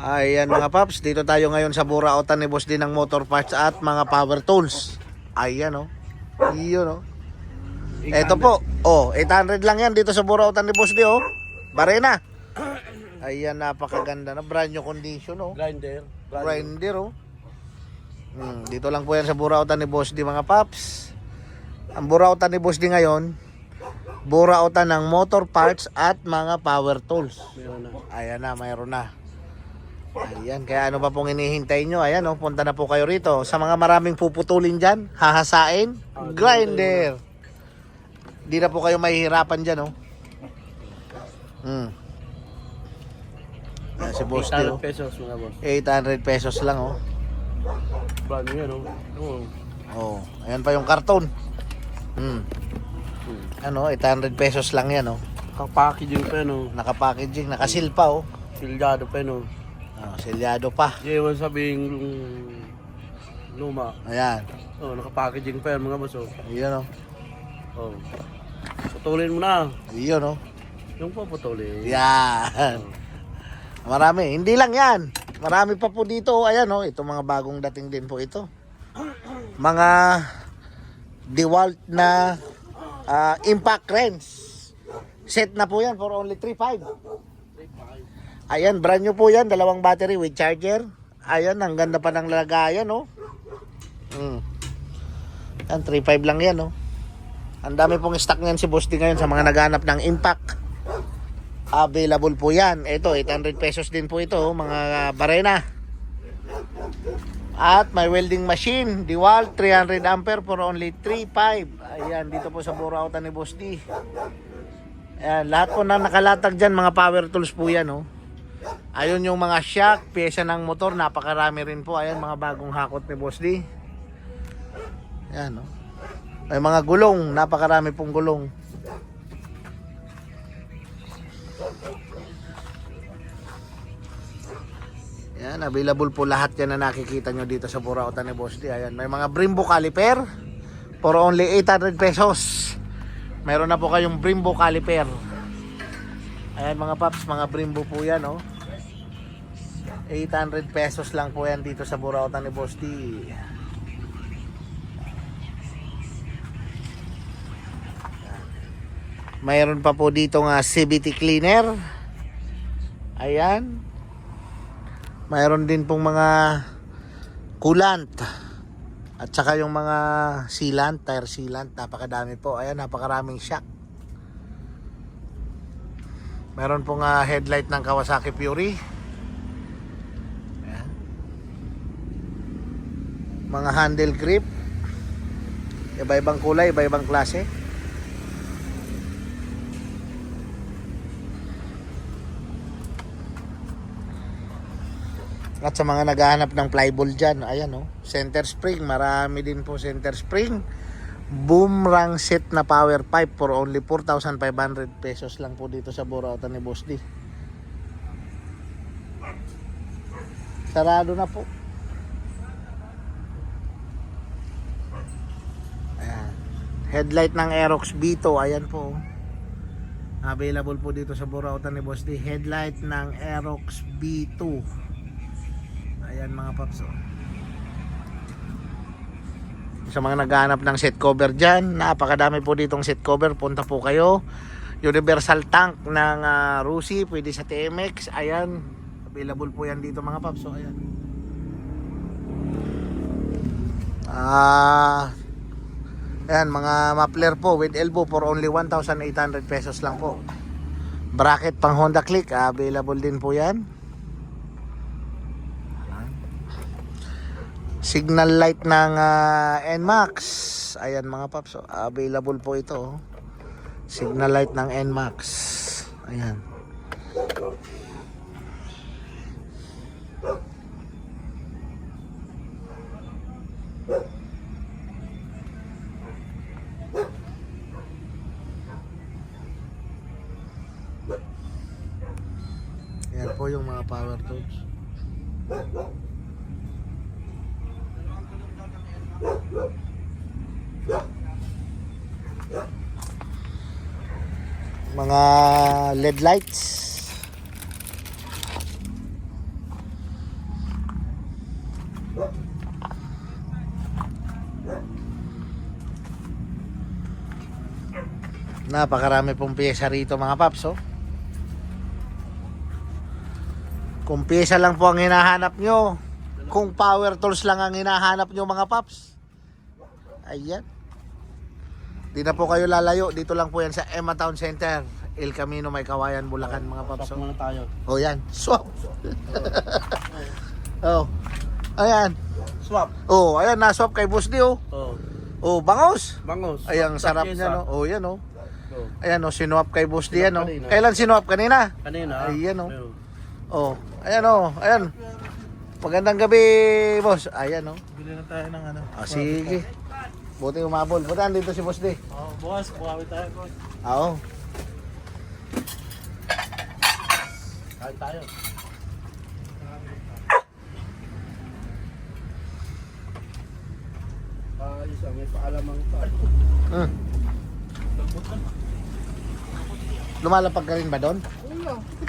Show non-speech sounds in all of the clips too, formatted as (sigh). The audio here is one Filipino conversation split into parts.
Ayan mga paps, dito tayo ngayon sa Burautan ni Boss din ng motor parts at mga power tools. Ayan oh. Iyon oh. Ito po. Oh, 800 lang yan dito sa Burautan ni Boss di oh. Barena. Ayan, napakaganda na brand new condition oh. Grinder. Grinder oh. Hmm, dito lang po yan sa Burautan ni Boss di mga paps. Ang Burautan ni Boss di ngayon, Burautan ng motor parts at mga power tools. Ayan na, mayroon na. Ayan, kaya ano pa pong hinihintay nyo? Ayan, oh, punta na po kayo rito. Sa mga maraming puputulin dyan, hahasain, grinder. Di na po kayo mahihirapan dyan, oh. Hmm. Ayan, si Boss 800 Tio. pesos mga boss. 800 pesos lang, oh. Brand new yan, oh. Oo. Oh, ayan pa yung karton. Hmm. Hmm. Ano, 800 pesos lang yan, oh. Kapackaging pa yan, oh. Nakapackaging, nakasil pa, oh. Silyado pa yan, oh. Oh selyado pa. Di mo sabing luma. Ayan. Oh, nakapackaging pa yan mga boss, oh. Ayan, oh. Oh. Putulin mo na. Ayan, oh. Yung po putulin. Yan. Marami. Hindi lang yan. Marami pa po dito. Ayan oh, ito mga bagong dating din po ito. Mga DeWalt na ah, impact wrench. Set na po yan for only 3.5. Ayan, brand new po yan. Dalawang battery with charger. Ayan, ang ganda pa ng lagayan, oh. Mm. Yan, 3.5 lang yan, oh. Ang dami pong stock niyan si Boss D ngayon sa mga naghanap ng impact. Available po yan. Ito, 800 pesos din po ito, mga barena. At may welding machine, DeWalt, 300 ampere for only 3.5. Ayan, dito po sa Burautan ni Boss. Ayan, lahat po na nakalatag dyan, mga power tools po yan, oh. Ayun yung mga shock, pyesa ng motor, napakarami rin po. Ayan, mga bagong hakot ni Boss D. Ayan, oh. May mga gulong, napakarami pong gulong. Yan, available po lahat yan na nakikita nyo dito sa Burautan ni Boss D. Ayan, may mga Brembo caliper for only 800 pesos. Meron na po kayong Brembo caliper. Ayan mga paps, mga Brembo po yan, oh. 800 pesos lang po yan dito sa Burautan ni Boss D. Mayroon pa po dito nga CBT cleaner. Ayan. Mayroon din pong mga coolant. At saka yung mga sealant, tire sealant. Napakadami po. Ayan, napakaraming shock. Meron pong ah, headlight ng Kawasaki Fury. Mga handle grip. Iba-ibang kulay, iba-ibang klase. At sa mga naghahanap ng flyball dyan, ayan oh, center spring, marami din po center spring. Boomerang set na power pipe for only 4,500 pesos lang po dito sa Burautan ni Boss D. Sarado na po. Headlight ng Aerox B2, ayan po. oh. Available po dito sa Burautan ni Boss D. Headlight ng Aerox B2. Ayan mga paps. oh. Sa mga naghahanap ng set cover dyan, napakadami po ditong set cover. Punta po kayo. Universal tank ng uh, Rusi, pwede sa TMX. Ayan, available po yan dito mga paps. So, ayan. Ah, ayan, mga muffler po with elbow for only 1,800 pesos lang po. Bracket pang Honda Click, available din po yan. signal light ng ah, NMAX ayan mga paps oh, available po ito oh. signal light ng NMAX ayan Po yung mga power tools. mga LED lights Napakarami pong pyesa rito mga paps, oh. Kung pyesa lang po ang hinahanap nyo, kung power tools lang ang hinahanap nyo mga paps, ayan. Di na po kayo lalayo, dito lang po yan sa Emma Town Center, El Camino, May Kawayan, Bulacan mga paps. Oh, muna tayo. oh yan, swap. oh, ayan. Swap. Oh, ayan, na-swap kay Boss D, oh. Oh. Bangos. Bangos. Ay, ang Swap sarap sa niya, no? Oh, yan, oh. Oh. Ayan, oh, sinuwap kay Boss D, yan, oh. kanina. Kailan sinuwap kanina? Kanina. Ayan, oh. Oh, ayan oh, ayan. Magandang gabi, boss. Ayan oh. Bili na tayo ng ano. Ah, sige. Buti umabol. Buti dito si boss D. Oh, boss, buhawi tayo, boss. Ah, Oo. Kain tayo. Ah, may paalamang pa. Hmm. Lumalapag ka rin ba doon?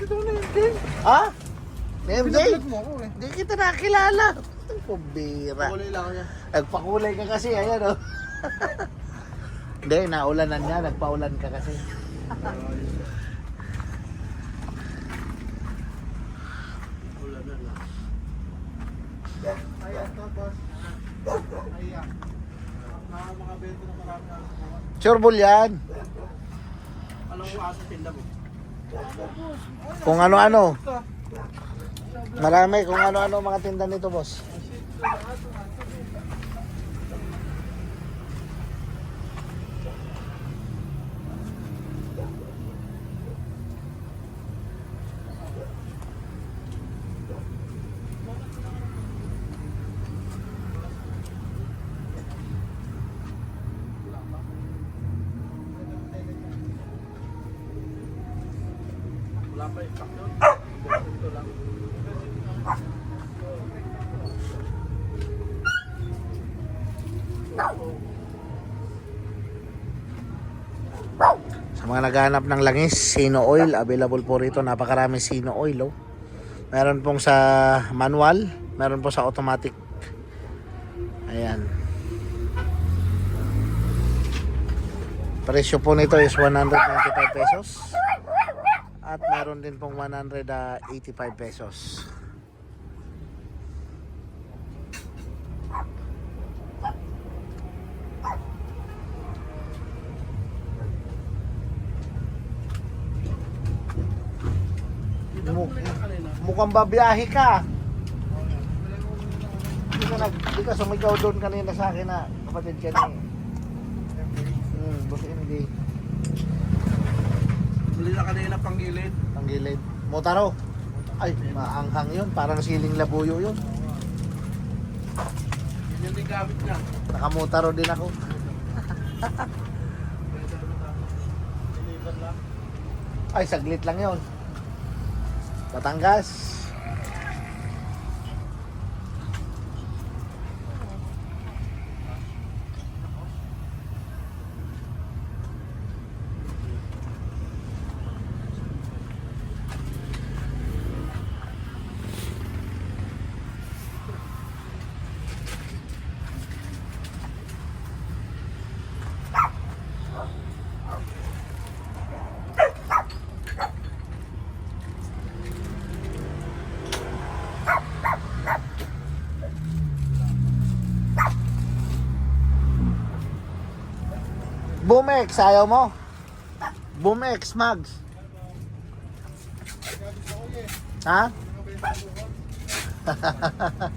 Wala, hindi daw na yun. Ha? MJ? Pinablog mo ako eh. Di kita nakilala. Ang pabira. Kulay lang ako niya. Nagpakulay ka kasi, ayan oh. (laughs) Hindi, naulanan niya. Nagpaulan ka kasi. Wala na lang. Ayan to, boss. Ayan. Mga mga bento na marami na nakuha. Sureball yan. Anong aso tinda mo? Kung ano-ano. Marami kung ano-ano mga tinda nito, boss. Wala pa yung. Ito lang. Sa mga naghahanap ng langis, Sino Oil, available po rito. Napakarami Sino Oil, oh. Meron pong sa manual, meron po sa automatic. Ayan. Presyo po nito is 195 pesos. At meron din pong 185 pesos. Mu- mukhang babiyahe ka. Hindi ka, nag, hindi ka sumigaw doon kanina sa akin na kapatid ka ni. Hmm, boss hindi. Bili na kanina pang gilid. Ang gilid. Motaro. Ay, maanghang yun. Parang siling labuyo yun. Yun yung gamit niya. Nakamotaro din ako. Ay, saglit lang yun. Batangas. Bumex, ayaw mo? Bumex, Mags. Ha? (laughs)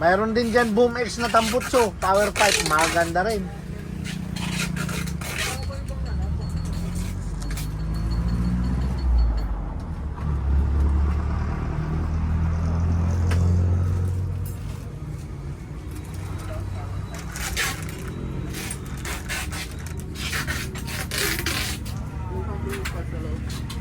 Mayroon din dyan Boom X na tambutso, power pipe, maganda rin. Absolut.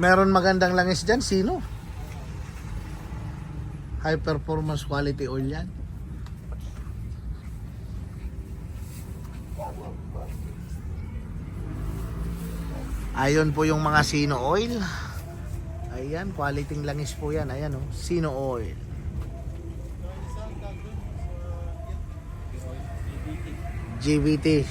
Meron magandang langis dyan, sino? High performance quality oil yan. Ayon po yung mga Sino Oil. Ayan, quality langis po yan. Ayan oh, Sino Oil. GBT.